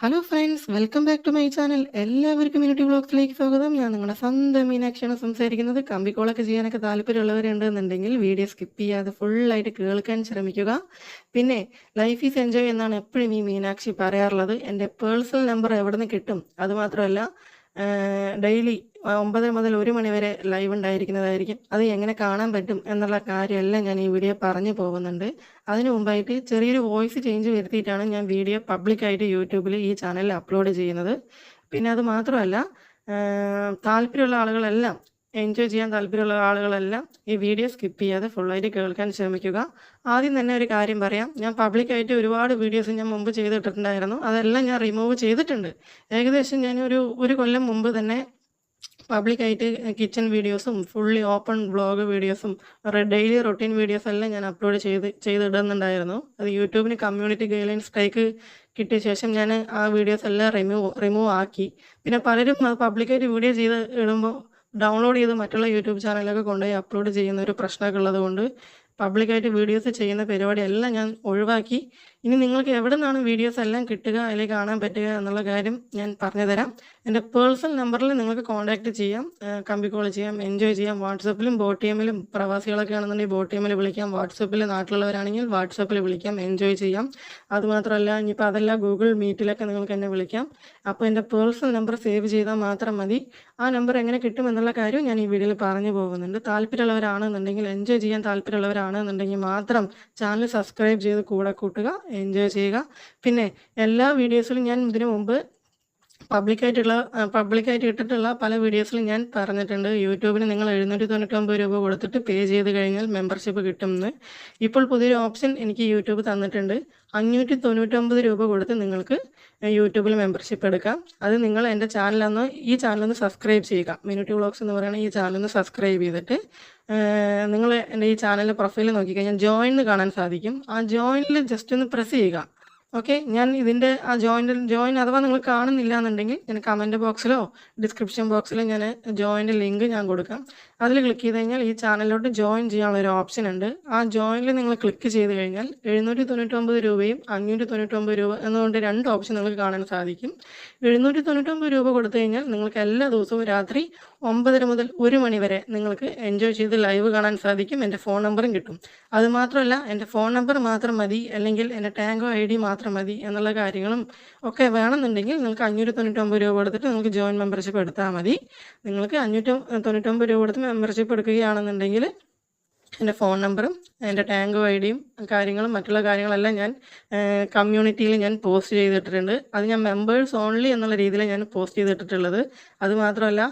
Hello friends welcome back to my channel എല്ലാവർക്കും മിനിറ്റി ബ്ലോഗ്സിലേക്ക് സ്വാഗതം. ഞാൻ നിങ്ങളുടെ സ്വന്തം മീനാക്ഷിയാണ് സംസാരിക്കുന്നത്. കമ്പിക്കോളൊക്കെ ചെയ്യാനൊക്കെ താല്പര്യമുള്ളവരുണ്ടെന്നുണ്ടെങ്കിൽ വീഡിയോ സ്കിപ്പ് ചെയ്യാതെ ഫുള്ളായിട്ട് കേൾക്കാൻ ശ്രമിക്കുക. പിന്നെ ലൈഫ് ഈസ് എൻജോയ് എന്നാണ് എപ്പോഴും ഈ മീനാക്ഷി പറയാറുള്ളത്. എന്റെ പേഴ്സണൽ നമ്പർ എവിടെ നിന്ന് കിട്ടും അതുമാത്രമല്ല ഡെയിലി ഒമ്പത് മുതൽ ഒരു മണിവരെ ലൈവ് ഉണ്ടായിരിക്കുന്നതായിരിക്കും. അത് എങ്ങനെ കാണാൻ പറ്റും എന്നുള്ള കാര്യമെല്ലാം ഞാൻ ഈ വീഡിയോ പറഞ്ഞു പോകുന്നുണ്ട്. അതിനു മുമ്പായിട്ട് ചെറിയൊരു വോയിസ് ചേഞ്ച് വരുത്തിയിട്ടാണ് ഞാൻ വീഡിയോ പബ്ലിക്കായിട്ട് യൂട്യൂബിൽ ഈ ചാനലിൽ അപ്ലോഡ് ചെയ്യുന്നത്. പിന്നെ അത് മാത്രമല്ല താല്പര്യമുള്ള ആളുകളെല്ലാം എൻജോയ് ചെയ്യാൻ താല്പര്യമുള്ള ആളുകളെല്ലാം ഈ വീഡിയോ സ്കിപ്പ് ചെയ്യാതെ ഫുള്ളായിട്ട് കേൾക്കാൻ ശ്രമിക്കുക. ആദ്യം തന്നെ ഒരു കാര്യം പറയാം. ഞാൻ പബ്ലിക്കായിട്ട് ഒരുപാട് വീഡിയോസ് ഞാൻ മുമ്പ് ചെയ്തിട്ടുണ്ടായിരുന്നു അതെല്ലാം ഞാൻ റിമൂവ് ചെയ്തിട്ടുണ്ട്. ഏകദേശം ഞാൻ ഒരു ഒരു കൊല്ലം മുമ്പ് തന്നെ പബ്ലിക്കായിട്ട് കിച്ചൺ വീഡിയോസും ഫുള്ളി ഓപ്പൺ വ്ളോഗ് വീഡിയോസും ഡെയിലി റൊട്ടീൻ വീഡിയോസ് എല്ലാം ഞാൻ അപ്ലോഡ് ചെയ്ത് ചെയ്തിടുന്നുണ്ടായിരുന്നു. അത് യൂട്യൂബിന് കമ്മ്യൂണിറ്റി ഗൈഡ് ഗൈഡ്ലൈൻ സ്ട്രൈക്ക് കിട്ടിയ ശേഷം ഞാൻ ആ വീഡിയോസ് എല്ലാം റിമൂവ് റിമൂവ് ആക്കി. പിന്നെ പലരും അത് പബ്ലിക്കായിട്ട് വീഡിയോ ചെയ്ത് ഇടുമ്പോൾ ഡൗൺലോഡ് ചെയ്ത് മറ്റുള്ള യൂട്യൂബ് ചാനലിലൊക്കെ കൊണ്ടുപോയി അപ്ലോഡ് ചെയ്യുന്ന ഒരു പ്രശ്നമൊക്കെ ഉള്ളത് കൊണ്ട് പബ്ലിക്കായിട്ട് വീഡിയോസ് ചെയ്യുന്ന പരിപാടി എല്ലാം ഞാൻ ഒഴിവാക്കി. ഇനി നിങ്ങൾക്ക് എവിടെ നിന്നാണ് വീഡിയോസ് എല്ലാം കിട്ടുക അല്ലെങ്കിൽ കാണാൻ പറ്റുക എന്നുള്ള കാര്യം ഞാൻ പറഞ്ഞുതരാം. എന്റെ പേഴ്സണൽ നമ്പറിൽ നിങ്ങൾക്ക് കോൺടാക്ട് ചെയ്യാം. കമ്പി കോൾ ചെയ്യാം എൻജോയ് ചെയ്യാം. വാട്സപ്പിലും ബോട്ടിഎമ്മിലും പ്രവാസികളൊക്കെ ആണെന്നുണ്ടെങ്കിൽ ബോട്ട് ബോട്ടിഎമ്മിൽ വിളിക്കാം. വാട്സപ്പിൽ നാട്ടിലുള്ളവരാണെങ്കിൽ വാട്സപ്പിൽ വിളിക്കാം എൻജോയ് ചെയ്യാം. അതുമാത്രമല്ല ഇനിയിപ്പോൾ അതല്ല ഗൂഗിൾ മീറ്റിലൊക്കെ നിങ്ങൾക്ക് എന്നെ വിളിക്കാം. അപ്പോൾ എന്റെ പേഴ്സണൽ നമ്പർ സേവ് ചെയ്താൽ മാത്രം മതി. ആ നമ്പർ എങ്ങനെ കിട്ടുമെന്നുള്ള കാര്യം ഞാൻ ഈ വീഡിയോയിൽ പറഞ്ഞു പോകുന്നുണ്ട്. താല്പര്യമുള്ളവരാണെന്നുണ്ടെങ്കിൽ എൻജോയ് ചെയ്യാൻ താല്പര്യമുള്ളവരാണെന്നുണ്ടെങ്കിൽ മാത്രം ചാനൽ സബ്സ്ക്രൈബ് ചെയ്ത് കൂടെ കൂട്ടുക. എൻജോയ് ചെയ്യുക. പിന്നെ എല്ലാ വീഡിയോസിലും ഞാൻ ഇതിനു മുമ്പ് പബ്ലിക്കായിട്ടുള്ള പബ്ലിക്കായിട്ട് ഇട്ടിട്ടുള്ള പല വീഡിയോസിലും ഞാൻ പറഞ്ഞിട്ടുണ്ട്. യൂട്യൂബിന് നിങ്ങൾ എഴുന്നൂറ്റി തൊണ്ണൂറ്റൊമ്പത് രൂപ കൊടുത്തിട്ട് പേ ചെയ്ത് കഴിഞ്ഞാൽ മെമ്പർഷിപ്പ് കിട്ടുമെന്ന് ഇപ്പോൾ പുതിയൊരു ഓപ്ഷൻ എനിക്ക് യൂട്യൂബ് തന്നിട്ടുണ്ട്. അഞ്ഞൂറ്റി തൊണ്ണൂറ്റൊമ്പത് രൂപ കൊടുത്ത് നിങ്ങൾക്ക് യൂട്യൂബിൽ മെമ്പർഷിപ്പ് എടുക്കാം. അത് നിങ്ങൾ എന്റെ ചാനലൊന്ന് ഈ ചാനലൊന്ന് സബ്സ്ക്രൈബ് ചെയ്യുക. മിനുട്ടി വ്ളോഗ്സ് എന്ന് പറയുന്ന ഈ ചാനലൊന്ന് സബ്സ്ക്രൈബ് ചെയ്തിട്ട് നിങ്ങൾ എന്റെ ഈ ചാനലിന്റെ പ്രൊഫൈൽ നോക്കിക്കഴിഞ്ഞാൽ ജോയിൻ കാണാൻ സാധിക്കും. ആ ജോയിനിൽ ജസ്റ്റ് ഒന്ന് പ്രസ് ചെയ്യുക. ഓക്കെ ഞാൻ ഇതിന്റെ ആ ജോയിന്റ് ജോയിൻ അഥവാ നിങ്ങൾ കാണുന്നില്ല എന്നുണ്ടെങ്കിൽ ഞാൻ കമന്റ് ബോക്സിലോ ഡിസ്ക്രിപ്ഷൻ ബോക്സിലോ ഞാൻ ജോയിന്റെ ലിങ്ക് ഞാൻ കൊടുക്കാം. അതിൽ ക്ലിക്ക് ചെയ്ത് കഴിഞ്ഞാൽ ഈ ചാനലിലോട്ട് ജോയിൻ ചെയ്യാനുള്ള ഒരു ഓപ്ഷൻ ഉണ്ട്. ആ ജോയിനിൽ നിങ്ങൾ ക്ലിക്ക് ചെയ്ത് കഴിഞ്ഞാൽ എഴുന്നൂറ്റി തൊണ്ണൂറ്റൊമ്പത് രൂപയും അഞ്ഞൂറ്റി തൊണ്ണൂറ്റൊമ്പത് രൂപ എന്നുകൊണ്ട് രണ്ട് ഓപ്ഷൻ നിങ്ങൾക്ക് കാണാൻ സാധിക്കും. എഴുന്നൂറ്റി തൊണ്ണൂറ്റൊമ്പത് രൂപ കൊടുത്തു കഴിഞ്ഞാൽ നിങ്ങൾക്ക് എല്ലാ ദിവസവും രാത്രി ഒമ്പതര മുതൽ ഒരു മണി വരെ നിങ്ങൾക്ക് എൻജോയ് ചെയ്ത് ലൈവ് കാണാൻ സാധിക്കും. എന്റെ ഫോൺ നമ്പറും കിട്ടും. അതുമാത്രമല്ല എന്റെ ഫോൺ നമ്പർ മാത്രം മതി അല്ലെങ്കിൽ എന്റെ ടാങ്കോ ഐ ഡി മാത്രം മതി എന്നുള്ള കാര്യങ്ങളും ഒക്കെ വേണമെന്നുണ്ടെങ്കിൽ നിങ്ങൾക്ക് അഞ്ഞൂറ്റി തൊണ്ണൂറ്റൊമ്പത് രൂപ കൊടുത്തിട്ട് നിങ്ങൾക്ക് ജോയിൻ മെമ്പർഷിപ്പ് എടുത്താൽ മതി. നിങ്ങൾക്ക് അഞ്ഞൂറ്റി തൊണ്ണൂറ്റൊമ്പത് രൂപ കൊടുത്ത് മെമ്പർഷിപ്പ് എടുക്കുകയാണെന്നുണ്ടെങ്കിൽ എന്റെ ഫോൺ നമ്പറും എന്റെ ടാങ്ക് ഐ ഡിയും കാര്യങ്ങളും മറ്റുള്ള കാര്യങ്ങളെല്ലാം ഞാൻ കമ്മ്യൂണിറ്റിയിൽ ഞാൻ പോസ്റ്റ് ചെയ്തിട്ടിട്ടുണ്ട്. അത് ഞാൻ മെമ്പേഴ്സ് ഓൺലി എന്നുള്ള രീതിയിൽ ഞാൻ പോസ്റ്റ് ചെയ്തിട്ടുള്ളത് അതുമാത്രമല്ല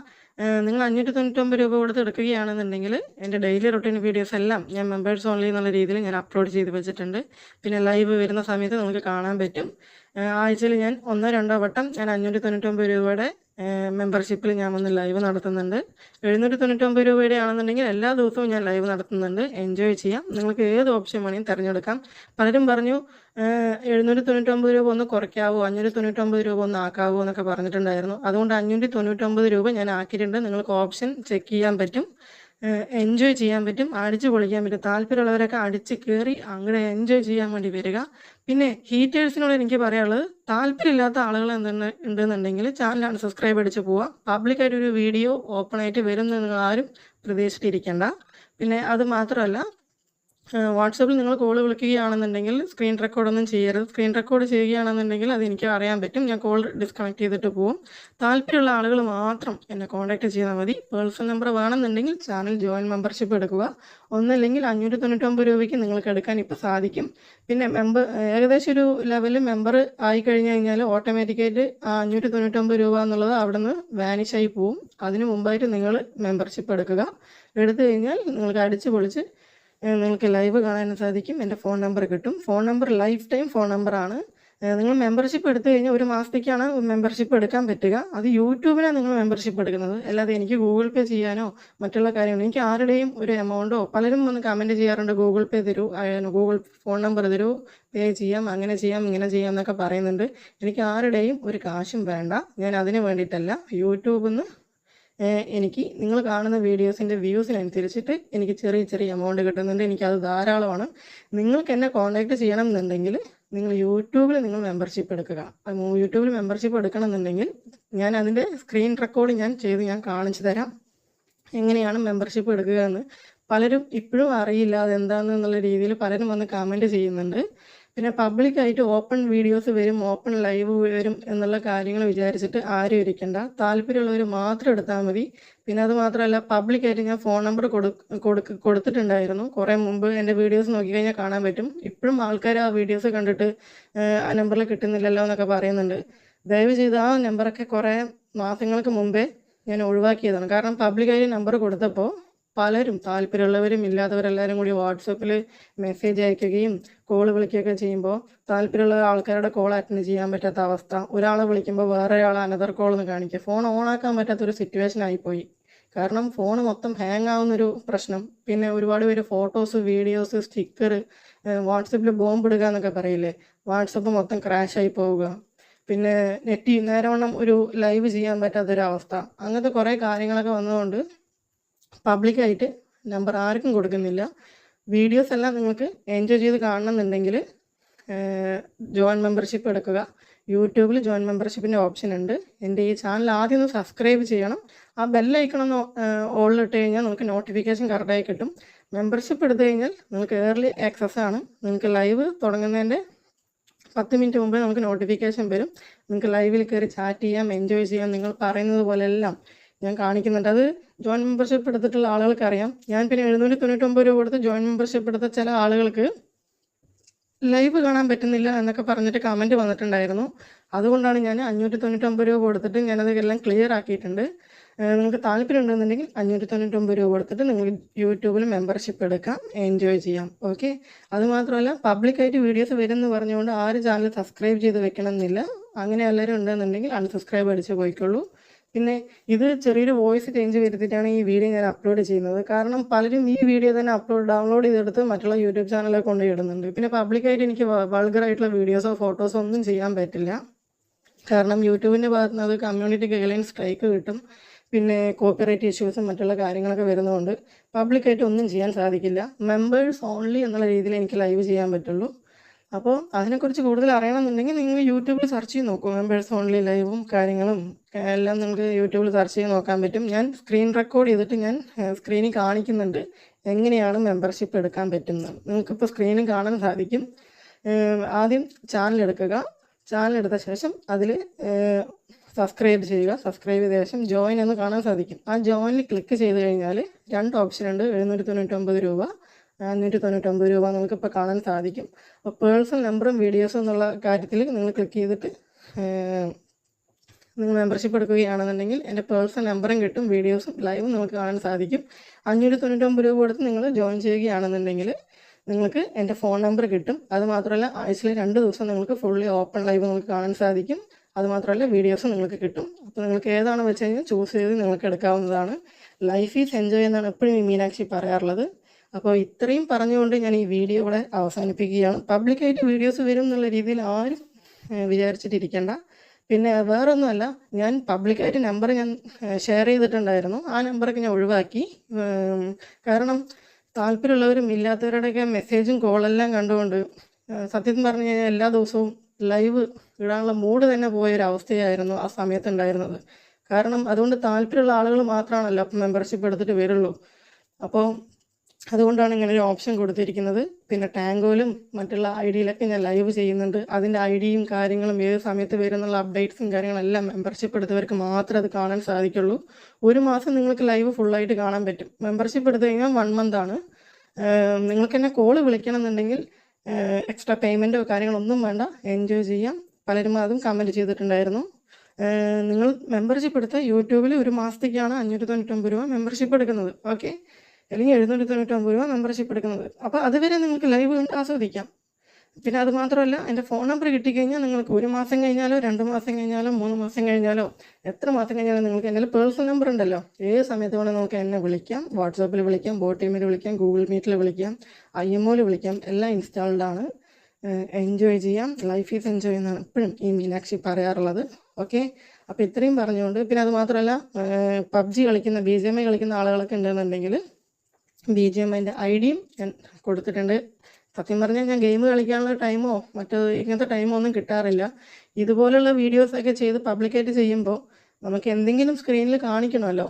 നിങ്ങൾ അഞ്ഞൂറ്റി തൊണ്ണൂറ്റൊമ്പത് രൂപ കൊടുത്ത് എടുക്കുകയാണെന്നുണ്ടെങ്കിൽ എന്റെ ഡെയിലി റൊട്ടീൻ വീഡിയോസ് എല്ലാം ഞാൻ മെമ്പേഴ്സ് ഓൺലി എന്നുള്ള രീതിയിൽ ഞാൻ അപ്ലോഡ് ചെയ്ത് വെച്ചിട്ടുണ്ട്. പിന്നെ ലൈവ് വരുന്ന സമയത്ത് നിങ്ങൾക്ക് കാണാൻ പറ്റും. ആഴ്ചയിൽ ഞാൻ ഒന്നോ രണ്ടോ വട്ടം ഞാൻ അഞ്ഞൂറ്റി തൊണ്ണൂറ്റൊമ്പത് രൂപയുടെ മെമ്പർഷിപ്പിൽ ഞാൻ വന്ന് ലൈവ് നടത്തുന്നുണ്ട്. എഴുന്നൂറ്റി തൊണ്ണൂറ്റൊമ്പത് രൂപയുടെ ആണെന്നുണ്ടെങ്കിൽ എല്ലാ ദിവസവും ഞാൻ ലൈവ് നടത്തുന്നുണ്ട്. എൻജോയ് ചെയ്യാം. നിങ്ങൾക്ക് ഏത് ഓപ്ഷൻ വേണമെങ്കിലും തിരഞ്ഞെടുക്കാം. പലരും പറഞ്ഞു എഴുന്നൂറ്റി തൊണ്ണൂറ്റൊമ്പത് രൂപ ഒന്ന് കുറയ്ക്കാവോ അഞ്ഞൂറ്റി തൊണ്ണൂറ്റൊമ്പത് രൂപ ഒന്ന് ആക്കാവോ എന്നൊക്കെ പറഞ്ഞിട്ടുണ്ടായിരുന്നു. അതുകൊണ്ട് അഞ്ഞൂറ്റി തൊണ്ണൂറ്റൊമ്പത് രൂപ ഞാൻ ആക്കിയിട്ടുണ്ട്. നിങ്ങൾക്ക് ഓപ്ഷൻ ചെക്ക് ചെയ്യാൻ പറ്റും. എൻജോയ് ചെയ്യാൻ പറ്റും അടിച്ച് പൊളിക്കാൻ പറ്റും. താല്പര്യമുള്ളവരൊക്കെ അടിച്ച് കയറി അങ്ങോട്ട് എൻജോയ് ചെയ്യാൻ വേണ്ടി വരിക. പിന്നെ ഹീറ്റേഴ്സിനോട് എനിക്ക് പറയാനുള്ളത് താല്പര്യമില്ലാത്ത ആളുകൾ എന്തെന്ന് ഉണ്ടെന്നുണ്ടെങ്കിൽ ചാനൽ അൺസബ്സ്ക്രൈബ് അടിച്ച് പോവുക. പബ്ലിക്കായിട്ട് ഒരു വീഡിയോ വരുമെന്ന് നിങ്ങൾ ആരും പ്രതീക്ഷിച്ചിരിക്കേണ്ട പിന്നെ അത് മാത്രമല്ല വാട്സപ്പിൽ നിങ്ങൾ കോൾ വിളിക്കുകയാണെന്നുണ്ടെങ്കിൽ സ്ക്രീൻ റെക്കോർഡൊന്നും ചെയ്യരുത്. സ്ക്രീൻ റെക്കോർഡ് ചെയ്യുകയാണെന്നുണ്ടെങ്കിൽ അത് എനിക്ക് അറിയാൻ പറ്റും. ഞാൻ കോൾ ഡിസ്കണക്ട് ചെയ്തിട്ട് പോകും താല്പര്യമുള്ള ആളുകൾ മാത്രം എന്നെ കോൺടാക്ട് ചെയ്താൽ മതി. പേഴ്സണൽ നമ്പർ വേണമെന്നുണ്ടെങ്കിൽ ചാനൽ ജോയിൻ മെമ്പർഷിപ്പ് എടുക്കുക. ഒന്നല്ലെങ്കിൽ അഞ്ഞൂറ്റി തൊണ്ണൂറ്റൊമ്പത് രൂപയ്ക്ക് നിങ്ങൾക്ക് എടുക്കാൻ ഇപ്പോൾ സാധിക്കും. പിന്നെ മെമ്പർ ഏകദേശം ഒരു ലെവലിൽ മെമ്പർ ആയി കഴിഞ്ഞു കഴിഞ്ഞാൽ ഓട്ടോമാറ്റിക്കായിട്ട് ആ അഞ്ഞൂറ്റി തൊണ്ണൂറ്റൊമ്പത് രൂപ എന്നുള്ളത് അവിടെ നിന്ന് വാനിഷായി പോവും. അതിന് മുമ്പായിട്ട് നിങ്ങൾ മെമ്പർഷിപ്പ് എടുക്കുക. എടുത്തു കഴിഞ്ഞാൽ നിങ്ങൾക്ക് അടിച്ചു പൊളിച്ച് നിങ്ങൾക്ക് ലൈവ് കാണാൻ സാധിക്കും. എന്റെ ഫോൺ നമ്പർ കിട്ടും. Phone number life time phone നമ്പറാണ് നിങ്ങൾ മെമ്പർഷിപ്പ് എടുത്തു കഴിഞ്ഞാൽ ഒരു മാസത്തേക്കാണ് മെമ്പർഷിപ്പ് എടുക്കാൻ പറ്റുക. അത് യൂട്യൂബിനാണ് നിങ്ങൾ മെമ്പർഷിപ്പ് എടുക്കുന്നത്. അല്ലാതെ എനിക്ക് ഗൂഗിൾ പേ ചെയ്യാനോ മറ്റുള്ള കാര്യങ്ങളോ എനിക്ക് ആരുടെയും ഒരു എമൗണ്ടോ പലരും ഒന്ന് കമന്റ് ചെയ്യാറുണ്ട്. ഗൂഗിൾ പേ തരൂ ഗൂഗിൾ ഫോൺ നമ്പർ തരൂ. പേ ചെയ്യാം അങ്ങനെ ചെയ്യാം ഇങ്ങനെ ചെയ്യാം എന്നൊക്കെ പറയുന്നുണ്ട്. എനിക്ക് ആരുടെയും ഒരു കാശും വേണ്ട. ഞാൻ അതിന് വേണ്ടിയിട്ടല്ല. യൂട്യൂബിൽ നിന്ന് എനിക്ക് നിങ്ങൾ കാണുന്ന വീഡിയോസിന്റെ വ്യൂസിനനുസരിച്ചിട്ട് എനിക്ക് ചെറിയ ചെറിയ എമൗണ്ട് കിട്ടുന്നുണ്ട്. എനിക്കത് ധാരാളമാണ്. നിങ്ങൾക്ക് എന്നെ കോൺടാക്റ്റ് ചെയ്യണം എന്നുണ്ടെങ്കിൽ നിങ്ങൾ യൂട്യൂബിൽ നിങ്ങൾ മെമ്പർഷിപ്പ് എടുക്കുക. യൂട്യൂബിൽ മെമ്പർഷിപ്പ് എടുക്കണം എന്നുണ്ടെങ്കിൽ ഞാൻ അതിന്റെ സ്ക്രീൻ റെക്കോർഡ് ഞാൻ ചെയ്ത് ഞാൻ കാണിച്ചു തരാം. എങ്ങനെയാണ് മെമ്പർഷിപ്പ് എടുക്കുക എന്ന്. പലരും ഇപ്പോഴും അറിയില്ല അതെന്താണെന്നുള്ള രീതിയിൽ പലരും വന്ന് കമന്റ് ചെയ്യുന്നുണ്ട്. പിന്നെ പബ്ലിക്കായിട്ട് ഓപ്പൺ വീഡിയോസ് വരും ഓപ്പൺ ലൈവ് വരും എന്നുള്ള കാര്യങ്ങൾ വിചാരിച്ചിട്ട് ആരും ഇരിക്കണ്ട. താല്പര്യമുള്ളവർ മാത്രം എടുത്താൽ മതി. പിന്നെ അത് മാത്രമല്ല പബ്ലിക്കായിട്ട് ഞാൻ ഫോൺ നമ്പർ കൊടു കൊടുക്ക കൊടുത്തിട്ടുണ്ടായിരുന്നു. കുറേ മുമ്പ് എന്റെ വീഡിയോസ് നോക്കിക്കഴിഞ്ഞാൽ കാണാൻ പറ്റും. ഇപ്പോഴും ആൾക്കാർ ആ വീഡിയോസ് കണ്ടിട്ട് ആ നമ്പറിൽ കിട്ടുന്നില്ലല്ലോ എന്നൊക്കെ പറയുന്നുണ്ട്. ദയവ് ചെയ്ത് ആ നമ്പറൊക്കെ കുറേ മാസങ്ങൾക്ക് മുമ്പേ ഞാൻ ഒഴിവാക്കിയതാണ്. കാരണം പബ്ലിക്കായിട്ട് നമ്പർ കൊടുത്തപ്പോൾ പലരും താല്പര്യമുള്ളവരും ഇല്ലാത്തവരെല്ലാവരും കൂടി വാട്സപ്പിൽ മെസ്സേജ് അയക്കുകയും കോൾ വിളിക്കുകയൊക്കെ ചെയ്യുമ്പോൾ താല്പര്യമുള്ള ആൾക്കാരുടെ കോൾ അറ്റൻഡ് ചെയ്യാൻ പറ്റാത്ത അവസ്ഥ. ഒരാളെ വിളിക്കുമ്പോൾ വേറെ ഒരാൾ അനദർ കോൾ എന്ന് കാണിക്കുക. ഫോൺ ഓൺ ഓണാക്കാൻ പറ്റാത്തൊരു സിറ്റുവേഷൻ ആയിപ്പോയി. കാരണം ഫോൺ മൊത്തം ഹാങ് ആവുന്നൊരു പ്രശ്നം. പിന്നെ ഒരുപാട് പേര് ഫോട്ടോസ് വീഡിയോസ് സ്റ്റിക്കർ വാട്സപ്പിൽ ബോംബ് ഇടുക എന്നൊക്കെ പറയില്ലേ? വാട്സപ്പ് മൊത്തം ആയി പോവുക. പിന്നെ നെറ്റ് നേരവണ്ണം ഒരു ലൈവ് ചെയ്യാൻ പറ്റാത്തൊരവസ്ഥ. അങ്ങനത്തെ കുറേ കാര്യങ്ങളൊക്കെ വന്നതുകൊണ്ട് പബ്ലിക്കായിട്ട് നമ്പർ ആർക്കും കൊടുക്കുന്നില്ല. വീഡിയോസ് എല്ലാം നിങ്ങൾക്ക് എൻജോയ് ചെയ്ത് കാണണമെന്നുണ്ടെങ്കിൽ ജോയിൻ മെമ്പർഷിപ്പ് എടുക്കുക. യൂട്യൂബിൽ ജോയിൻ മെമ്പർഷിപ്പിന്റെ ഓപ്ഷൻ ഉണ്ട്. എന്റെ ഈ ചാനൽ ആദ്യം ഒന്ന് സബ്സ്ക്രൈബ് ചെയ്യണം. ആ ബെല്ലൈക്കണമെന്ന് ഓളിലിട്ട് കഴിഞ്ഞാൽ നിങ്ങൾക്ക് നോട്ടിഫിക്കേഷൻ കറക്റ്റായി കിട്ടും. മെമ്പർഷിപ്പ് എടുത്തു കഴിഞ്ഞാൽ നിങ്ങൾക്ക് ഏർലി ആക്സസ് ആണ്. നിങ്ങൾക്ക് ലൈവ് തുടങ്ങുന്നതിന്റെ പത്ത് മിനിറ്റ് മുമ്പേ നമുക്ക് നോട്ടിഫിക്കേഷൻ വരും. നിങ്ങൾക്ക് ലൈവിൽ കയറി ചാറ്റ് ചെയ്യാം എൻജോയ് ചെയ്യാം നിങ്ങൾ പറയുന്നത് പോലെ എല്ലാം ഞാൻ കാണിക്കുന്നുണ്ട്. അത് ജോയിൻ മെമ്പർഷിപ്പ് എടുത്തിട്ടുള്ള ആളുകൾക്ക് അറിയാം ഞാൻ പിന്നെ എഴുന്നൂറ്റി തൊണ്ണൂറ്റൊമ്പത് രൂപ കൊടുത്ത് ജോയിൻ മെമ്പർഷിപ്പ് എടുത്ത ചില ആളുകൾക്ക് ലൈവ് കാണാൻ പറ്റുന്നില്ല എന്നൊക്കെ പറഞ്ഞിട്ട് കമന്റ് വന്നിട്ടുണ്ടായിരുന്നു. അതുകൊണ്ടാണ് ഞാൻ അഞ്ഞൂറ്റി തൊണ്ണൂറ്റൊമ്പത് രൂപ കൊടുത്തിട്ട് ഞാനത് എല്ലാം ക്ലിയർ ആക്കിയിട്ടുണ്ട്. നിങ്ങൾക്ക് താല്പര്യം ഉണ്ടെന്നുണ്ടെങ്കിൽ അഞ്ഞൂറ്റി തൊണ്ണൂറ്റൊമ്പത് രൂപ കൊടുത്തിട്ട് നിങ്ങൾ യൂട്യൂബിൽ മെമ്പർഷിപ്പ് എടുക്കാം. എൻജോയ് ചെയ്യാം. ഓക്കെ അതുമാത്രമല്ല പബ്ലിക്കായിട്ട് വീഡിയോസ് വരുമെന്ന് പറഞ്ഞുകൊണ്ട് ആരും ചാനൽ സബ്സ്ക്രൈബ് ചെയ്ത് വെക്കണം എന്നില്ല അങ്ങനെ എല്ലാവരും ഉണ്ടെന്നുണ്ടെങ്കിൽ അൺസബ്സ്ക്രൈബ് അടിച്ച് പോയിക്കോളൂ പിന്നെ ഇത് ചെറിയൊരു വോയിസ് ചേഞ്ച് വരുത്തിയിട്ടാണ് ഈ വീഡിയോ ഞാൻ അപ്ലോഡ് ചെയ്യുന്നത്. കാരണം പലരും ഈ വീഡിയോ തന്നെ അപ്ലോഡ് ഡൗൺലോഡ് ചെയ്തെടുത്ത് മറ്റുള്ള യൂട്യൂബ് ചാനലിൽ കൊണ്ട് ഇടുന്നുണ്ട്. പിന്നെ പബ്ലിക്കായിട്ട് എനിക്ക് വൾഗറായിട്ടുള്ള വീഡിയോസോ ഫോട്ടോസോ ഒന്നും ചെയ്യാൻ പറ്റില്ല. കാരണം യൂട്യൂബിന്റെ ഭാഗത്ത് നിന്ന് അത് കമ്മ്യൂണിറ്റി ഗൈഡ്ലൈൻ സ്ട്രൈക്ക് കിട്ടും. പിന്നെ കോപ്പിറൈറ്റ് ഇഷ്യൂസും മറ്റുള്ള കാര്യങ്ങളൊക്കെ വരുന്നതുകൊണ്ട് പബ്ലിക്കായിട്ട് ഒന്നും ചെയ്യാൻ സാധിക്കില്ല. മെമ്പേഴ്സ് ഓൺലി എന്നുള്ള രീതിയിൽ എനിക്ക് ലൈവ് ചെയ്യാൻ പറ്റുള്ളൂ. അപ്പോൾ അതിനെക്കുറിച്ച് കൂടുതൽ അറിയണമെന്നുണ്ടെങ്കിൽ നിങ്ങൾ യൂട്യൂബിൽ സെർച്ച് ചെയ്ത് നോക്കൂ. മെമ്പേഴ്സ് ഓൺലി ലൈവും കാര്യങ്ങളും എല്ലാം നിങ്ങൾക്ക് യൂട്യൂബിൽ സെർച്ച് ചെയ്ത് നോക്കാൻ പറ്റും. ഞാൻ സ്ക്രീൻ റെക്കോർഡ് ചെയ്തിട്ട് ഞാൻ സ്ക്രീനിൽ കാണിക്കുന്നുണ്ട് എങ്ങനെയാണ് മെമ്പർഷിപ്പ് എടുക്കാൻ പറ്റുന്നത്. നിങ്ങൾക്കിപ്പോൾ സ്ക്രീനിൽ കാണാൻ സാധിക്കും. ആദ്യം ചാനൽ എടുക്കുക. ചാനൽ എടുത്ത ശേഷം അതിൽ സബ്സ്ക്രൈബ് ചെയ്യുക. സബ്സ്ക്രൈബ് ചെയ്ത ശേഷം ജോയിൻ എന്ന് കാണാൻ സാധിക്കും. ആ ജോയിനിൽ ക്ലിക്ക് ചെയ്ത് കഴിഞ്ഞാൽ രണ്ട് ഓപ്ഷൻ ഉണ്ട്. എഴുന്നൂറ്റി തൊണ്ണൂറ്റൊമ്പത് രൂപ. അഞ്ഞൂറ്റി തൊണ്ണൂറ്റൊമ്പത് രൂപ നിങ്ങൾക്ക് ഇപ്പോൾ കാണാൻ സാധിക്കും. അപ്പോൾ പേഴ്സണൽ നമ്പറും വീഡിയോസും എന്നുള്ള കാര്യത്തിൽ നിങ്ങൾ ക്ലിക്ക് ചെയ്തിട്ട് നിങ്ങൾ മെമ്പർഷിപ്പ് എടുക്കുകയാണെന്നുണ്ടെങ്കിൽ എന്റെ പേഴ്സണൽ നമ്പറും കിട്ടും വീഡിയോസും ലൈവും നിങ്ങൾക്ക് കാണാൻ സാധിക്കും. അഞ്ഞൂറ്റി തൊണ്ണൂറ്റൊമ്പത് രൂപ കൊടുത്ത് നിങ്ങൾ ജോയിൻ ചെയ്യുകയാണെന്നുണ്ടെങ്കിൽ നിങ്ങൾക്ക് എന്റെ ഫോൺ നമ്പർ കിട്ടും. അതുമാത്രമല്ല ആഴ്ചയിൽ രണ്ട് ദിവസം നിങ്ങൾക്ക് ഫുള്ളി ഓപ്പൺ ലൈവ് നിങ്ങൾക്ക് കാണാൻ സാധിക്കും. അതുമാത്രമല്ല വീഡിയോസ് നിങ്ങൾക്ക് കിട്ടും. അപ്പോൾ നിങ്ങൾക്ക് ഏതാണ് വെച്ച് കഴിഞ്ഞാൽ ചൂസ് ചെയ്ത് നിങ്ങൾക്ക് എടുക്കാവുന്നതാണ്. ലൈഫ് ഈസ് എൻജോയ് എന്നാണ് എപ്പോഴും മീനാക്ഷി പറയാറുള്ളത്. അപ്പോൾ ഇത്രയും പറഞ്ഞുകൊണ്ട് ഞാൻ ഈ വീഡിയോ ഇവിടെ അവസാനിപ്പിക്കുകയാണ്. പബ്ലിക്കായിട്ട് വീഡിയോസ് വരും എന്നുള്ള രീതിയിൽ ആരും വിചാരിച്ചിട്ടിരിക്കേണ്ട. പിന്നെ വേറൊന്നുമല്ല ഞാൻ പബ്ലിക്കായിട്ട് നമ്പർ ഞാൻ ഷെയർ ചെയ്തിട്ടുണ്ടായിരുന്നു. ആ നമ്പറൊക്കെ ഞാൻ ഒഴിവാക്കി. കാരണം താല്പര്യമുള്ളവരും ഇല്ലാത്തവരുടെയൊക്കെ മെസ്സേജും കോളെല്ലാം കണ്ടുകൊണ്ട് സത്യം പറഞ്ഞു കഴിഞ്ഞാൽ എല്ലാ ദിവസവും ലൈവ് ഇടാനുള്ള മൂഡ് തന്നെ പോയൊരു അവസ്ഥയായിരുന്നു ആ സമയത്തുണ്ടായിരുന്നത്. കാരണം അതുകൊണ്ട് താല്പര്യമുള്ള ആളുകൾ മാത്രമാണല്ലോ മെമ്പർഷിപ്പ് എടുത്തിട്ട് വരുള്ളൂ. അപ്പോൾ അതുകൊണ്ടാണ് ഇങ്ങനെ ഒരു ഓപ്ഷൻ കൊടുത്തിരിക്കുന്നത്. പിന്നെ ടാങ്കോയിലും മറ്റുള്ള ഐ ഡിയിലൊക്കെ ഞാൻ ലൈവ് ചെയ്യുന്നുണ്ട്. അതിന്റെ ഐ ഡിയും കാര്യങ്ങളും ഏത് സമയത്ത് വരുന്നുള്ള അപ്ഡേറ്റ്സും കാര്യങ്ങളെല്ലാം മെമ്പർഷിപ്പ് എടുത്തവർക്ക് മാത്രമേ അത് കാണാൻ സാധിക്കുള്ളൂ. ഒരു മാസം നിങ്ങൾക്ക് ലൈവ് ഫുള്ളായിട്ട് കാണാൻ പറ്റും. മെമ്പർഷിപ്പ് എടുത്തു കഴിഞ്ഞാൽ വൺ മന്ത് ആണ്. നിങ്ങൾക്ക് എന്നെ കോൾ വിളിക്കണം എന്നുണ്ടെങ്കിൽ എക്സ്ട്രാ പേയ്മെന്റോ കാര്യങ്ങളൊന്നും വേണ്ട. എൻജോയ് ചെയ്യാം. പലരും അതും കമന്റ് ചെയ്തിട്ടുണ്ടായിരുന്നു. നിങ്ങൾ മെമ്പർഷിപ്പ് എടുത്ത യൂട്യൂബിൽ ഒരു മാസത്തേക്കാണ് അഞ്ഞൂറ്റി തൊണ്ണൂറ്റൊമ്പത് രൂപ മെമ്പർഷിപ്പ് എടുക്കുന്നത്. ഓക്കെ അല്ലെങ്കിൽ എഴുന്നൂറ്റി തൊണ്ണൂറ്റൊമ്പത് രൂപ മെമ്പർഷിപ്പ് എടുക്കുന്നത്. അപ്പോൾ അതുവരെ നിങ്ങൾക്ക് ലൈവ് കണ്ട് ആസ്വദിക്കാം. പിന്നെ അത് മാത്രമല്ല എന്റെ ഫോൺ നമ്പർ കിട്ടിക്കഴിഞ്ഞാൽ നിങ്ങൾക്ക് ഒരു മാസം കഴിഞ്ഞാലോ രണ്ട് മാസം കഴിഞ്ഞാലോ മൂന്ന് മാസം കഴിഞ്ഞാലോ എത്ര മാസം കഴിഞ്ഞാലും നിങ്ങൾക്ക് എന്റെ പേഴ്സണൽ നമ്പർ ഉണ്ടല്ലോ. ഏത് സമയത്ത് വേണമെങ്കിൽ നമുക്ക് എന്നെ വിളിക്കാം. വാട്സാപ്പിൽ വിളിക്കാം ബോട്ട് ടീമിൽ വിളിക്കാം ഗൂഗിൾ മീറ്റിൽ വിളിക്കാം ഐ എം ഒയിൽ വിളിക്കാം. എല്ലാം ഇൻസ്റ്റാൾഡ് ആണ്. എൻജോയ് ചെയ്യാം. ലൈഫ് ഈസ് എൻജോയ് എന്നാണ് എപ്പോഴും ഈ മീനാക്ഷി പറയാറുള്ളത്. ഓക്കെ അപ്പോൾ ഇത്രയും പറഞ്ഞുകൊണ്ട്. പിന്നെ അത് മാത്രമല്ല പബ്ജി കളിക്കുന്ന ബി ജി എം ഐ കളിക്കുന്ന ആളുകളൊക്കെ ഉണ്ടെന്നുണ്ടെങ്കിൽ ബി ജി എം അതിന്റെ ഐ ഡിയും ഞാൻ കൊടുത്തിട്ടുണ്ട്. സത്യം പറഞ്ഞാൽ ഞാൻ ഗെയിം കളിക്കാനുള്ള ടൈമോ മറ്റോ ഇങ്ങനത്തെ ടൈമോ ഒന്നും കിട്ടാറില്ല. ഇതുപോലുള്ള വീഡിയോസൊക്കെ ചെയ്ത് പബ്ലിക്കായിട്ട് ചെയ്യുമ്പോൾ നമുക്ക് എന്തെങ്കിലും സ്ക്രീനിൽ കാണിക്കണമല്ലോ.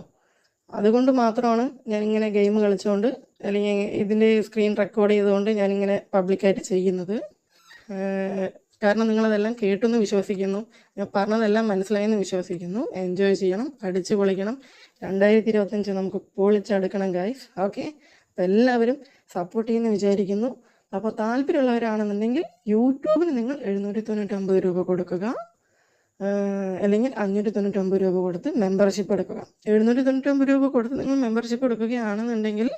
അതുകൊണ്ട് മാത്രമാണ് ഞാൻ ഇങ്ങനെ ഗെയിം കളിച്ചുകൊണ്ട് അല്ലെങ്കിൽ ഇതിന്റെ സ്ക്രീൻ റെക്കോർഡ് ചെയ്തുകൊണ്ട് ഞാനിങ്ങനെ പബ്ലിക്കായിട്ട് ചെയ്യുന്നത്. കാരണം നിങ്ങളതെല്ലാം കേട്ടെന്ന് വിശ്വസിക്കുന്നു. പറഞ്ഞതെല്ലാം മനസ്സിലായെന്ന് വിശ്വസിക്കുന്നു. എൻജോയ് ചെയ്യണം അടിച്ചു പൊളിക്കണം. രണ്ടായിരത്തി ഇരുപത്തഞ്ച് നമുക്ക് പൊളിച്ചെടുക്കണം ഗൈസ് ഓക്കെ അപ്പോൾ എല്ലാവരും സപ്പോർട്ട് ചെയ്യുമെന്ന് വിചാരിക്കുന്നു. അപ്പോൾ താല്പര്യമുള്ളവരാണെന്നുണ്ടെങ്കിൽ യൂട്യൂബിന് നിങ്ങൾ എഴുന്നൂറ്റി തൊണ്ണൂറ്റൊമ്പത് രൂപ കൊടുക്കുക. അല്ലെങ്കിൽ അഞ്ഞൂറ്റി തൊണ്ണൂറ്റൊമ്പത് രൂപ കൊടുത്ത് മെമ്പർഷിപ്പ് എടുക്കുക. എഴുന്നൂറ്റി തൊണ്ണൂറ്റൊമ്പത് രൂപ കൊടുത്ത് നിങ്ങൾ മെമ്പർഷിപ്പ് എടുക്കുകയാണെന്നുണ്ടെങ്കിൽ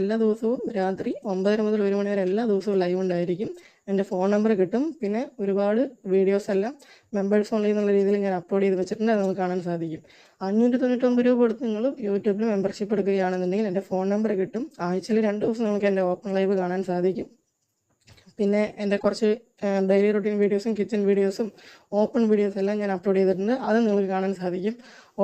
എല്ലാ ദിവസവും രാത്രി ഒമ്പതര മുതൽ ഒരു മണി വരെ എല്ലാ ദിവസവും ലൈവ് ഉണ്ടായിരിക്കും. എന്റെ ഫോൺ നമ്പർ കിട്ടും. പിന്നെ ഒരുപാട് വീഡിയോസ് എല്ലാം മെമ്പേഴ്സ് ഓൺലി എന്നുള്ള രീതിയിൽ ഞാൻ അപ്ലോഡ് ചെയ്ത് വെച്ചിട്ടുണ്ട്. അത് നമുക്ക് കാണാൻ സാധിക്കും. അഞ്ഞൂറ്റി തൊണ്ണൂറ്റൊമ്പത് രൂപ കൊടുത്ത് നിങ്ങൾ യൂട്യൂബിൽ മെമ്പർഷിപ്പ് എടുക്കുകയാണെന്നുണ്ടെങ്കിൽ എന്റെ ഫോൺ നമ്പർ കിട്ടും. ആഴ്ചയിൽ രണ്ട് ദിവസം നിങ്ങൾക്ക് എന്റെ ഓപ്പൺ ലൈവ് കാണാൻ സാധിക്കും. പിന്നെ എന്റെ കുറച്ച് ഡെയിലി റൊട്ടീൻ വീഡിയോസും കിച്ചൺ വീഡിയോസും ഓപ്പൺ വീഡിയോസ് എല്ലാം ഞാൻ അപ്ലോഡ് ചെയ്തിട്ടുണ്ട്. അത് നിങ്ങൾക്ക് കാണാൻ സാധിക്കും.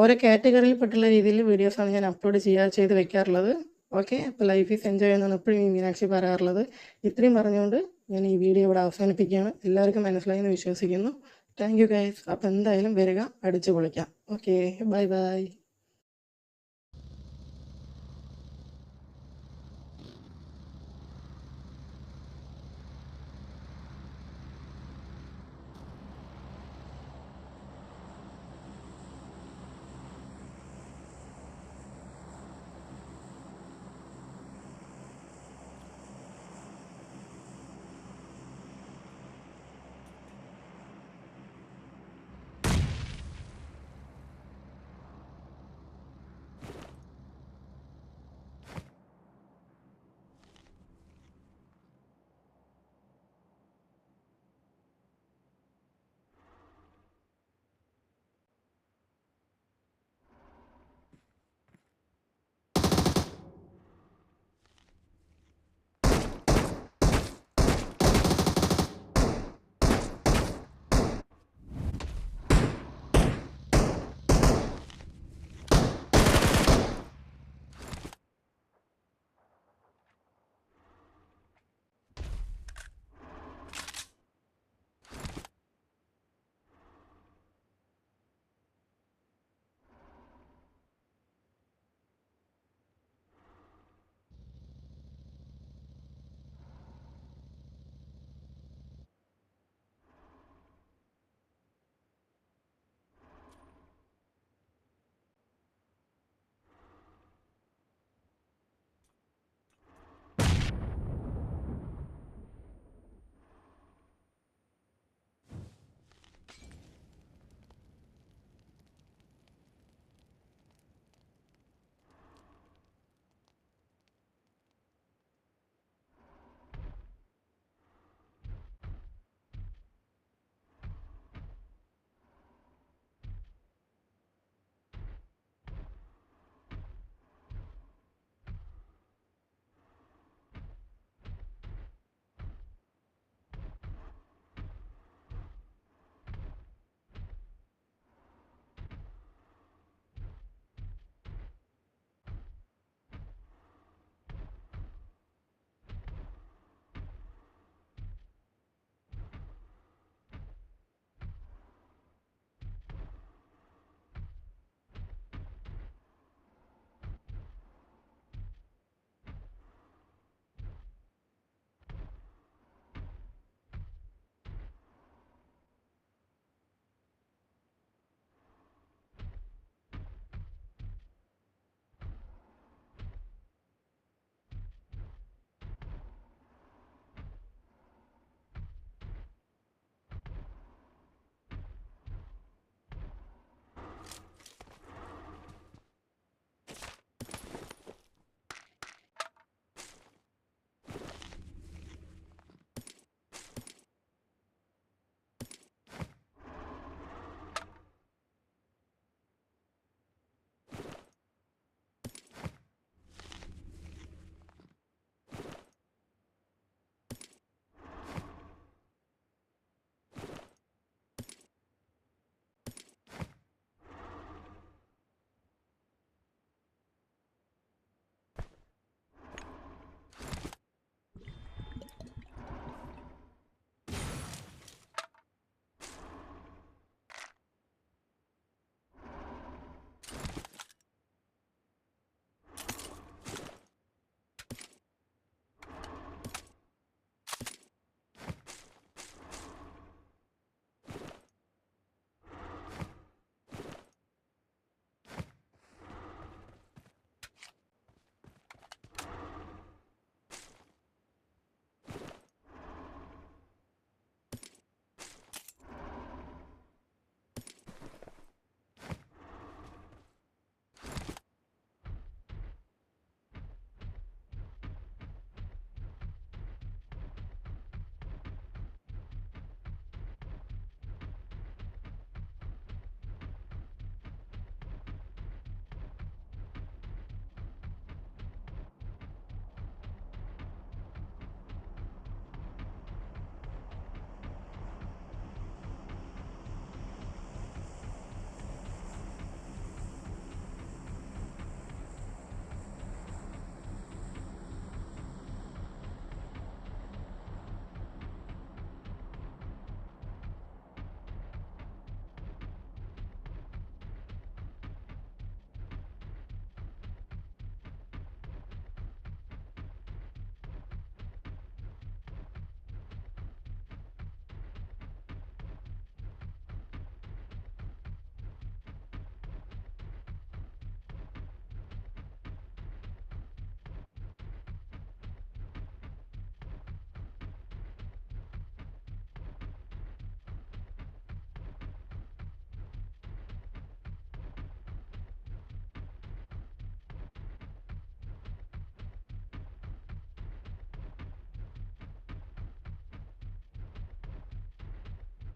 ഓരോ കാറ്റഗറിയിൽ പെട്ടുള്ള രീതിയിൽ വീഡിയോസാണ് ഞാൻ അപ്ലോഡ് ചെയ്യാ ചെയ്ത് വെക്കാറുള്ളത്. ഓക്കെ അപ്പോൾ ലൈഫ് ഈസ് എൻജോയ് എന്നാണ് എപ്പോഴും ഈ മീനാക്ഷി പറയാറുള്ളത്. ഇത്രയും പറഞ്ഞുകൊണ്ട് ഞാൻ ഈ വീഡിയോ ഇവിടെ അവസാനിപ്പിക്കുകയാണ്. എല്ലാവർക്കും മനസ്സിലായി എന്ന് വിശ്വസിക്കുന്നു. Thank you guys. അപ്പോൾ എന്തായാലും വരിക അടിച്ചു പൊളിക്കാം. Okay bye bye.